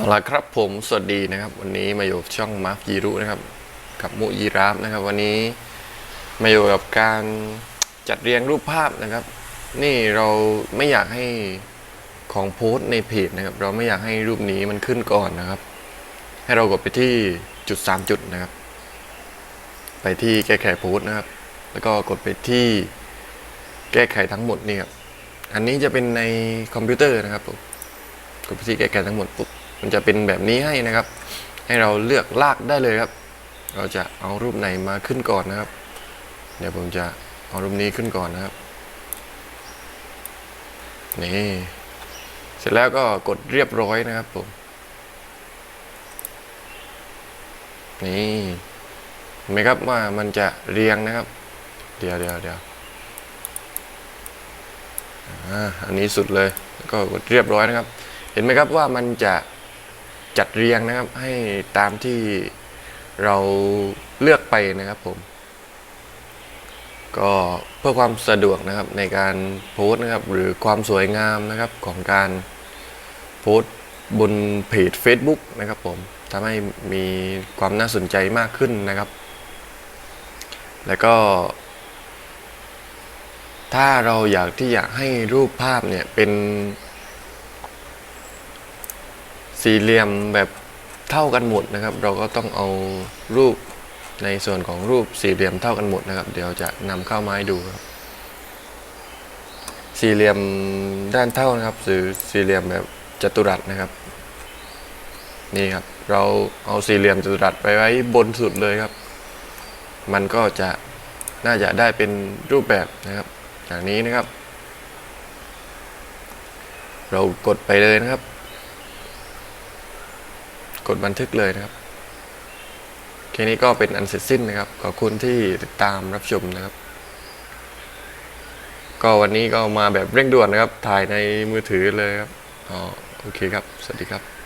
เอาละครับผมสวัสดีนะครับ วันนี้มาอยู่ช่องมาร์ฟยีรุนะครับ กับมุยีราฟนะครับ วันนี้มาอยู่กับการจัดเรียงรูปภาพนะครับ นี่เราไม่อยากให้ของโพสต์ในเพจนะครับ เราไม่อยากให้รูปนี้มันขึ้นก่อนนะครับ ให้เรากดไปที่จุดสามจุดนะครับ ไปที่แก้ไขโพสต์นะครับ แล้วก็กดไปที่แก้ไขทั้งหมดนี่ครับอันนี้จะเป็นในคอมพิวเตอร์นะครับกดไปที่แก้ไขทั้งหมดปุ๊บ มันจะเป็นแบบนี้ให้นะครับ ให้เราเลือกลากได้เลยครับ เราจะเอารูปไหนมาขึ้นก่อนนะครับ เดี๋ยวผมจะเอารูปนี้ขึ้นก่อนนะครับนี่เสร็จแล้วก็กดเรียบร้อยนะครับผมนี่เห็นไหมครับว่ามันจะเรียงนะครับ เดี๋ยวเดี๋ยวเดี๋ยวอ่าอันนี้สุดเลยแล้วก็กดเรียบร้อยนะครับ เห็นไหมครับว่ามันจะ จัดเรียงนะครับ ให้ตามที่เราเลือกไปนะครับผม ก็เพื่อความสะดวกนะครับในการโพสต์นะครับ หรือความสวยงามนะครับของการโพสต์บนเพจ Facebook นะครับผมทำให้มีความน่าสนใจมากขึ้นนะครับ แล้วก็ ถ้าเราอยากที่อยากให้รูปภาพเนี่ยเป็น สี่เหลี่ยมแบบเท่ากันหมดนะครับ เราก็ต้องเอารูปในส่วนของรูปสี่เหลี่ยมเท่ากันหมดนะครับ เดี๋ยวจะนำเข้ามาให้ดูครับสี่เหลี่ยมด้านเท่านะครับหรือสี่เหลี่ยมแบบจัตุรัสนะครับนี่ครับ เราเอาสี่เหลี่ยมจัตุรัสไปไว้บนสุดเลยครับ มันก็จะน่าจะได้เป็นรูปแบบนะครับ อย่างนี้นะครับ เรากดไปเลยนะครับ ดบันทึกเลยนะครับแค่นี้ก็เป็นอันเสร็จสิ้นนะครับ ขอบคุณที่ติดตามรับชมนะครับ ก็วันนี้ก็มาแบบเร่งด่วนนะครับ ถ่ายในมือถือเลยครับอ๋อโอเคครับ สวัสดีครับ